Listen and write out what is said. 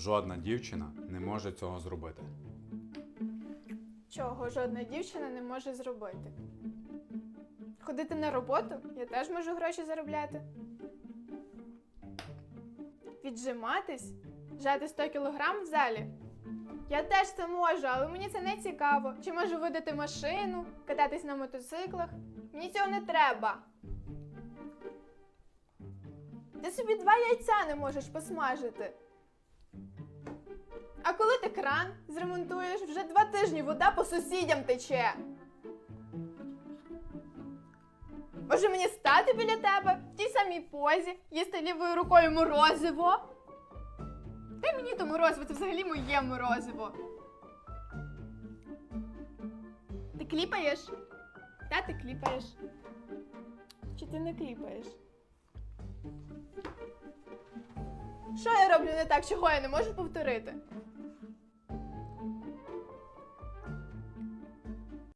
Жодна дівчина не може цього зробити. Чого жодна дівчина не може зробити. Ходити на роботу я теж можу гроші заробляти. Віджиматись, жати 100 кг в залі. Я теж це можу, але мені це не цікаво. Чи можу видати машину, кататись на мотоциклах. Мені цього не треба. Ти собі два яйця не можеш посмажити. А коли ти кран зремонтуєш, вже два тижні вода по сусідям тече. Може мені стати біля тебе в тій самій позі, їсти лівою рукою морозиво? Дай мені то морозиво, це взагалі моє морозиво. Ти кліпаєш? Та ти кліпаєш. Чи ти не кліпаєш? Що я роблю не так, чого я не можу повторити?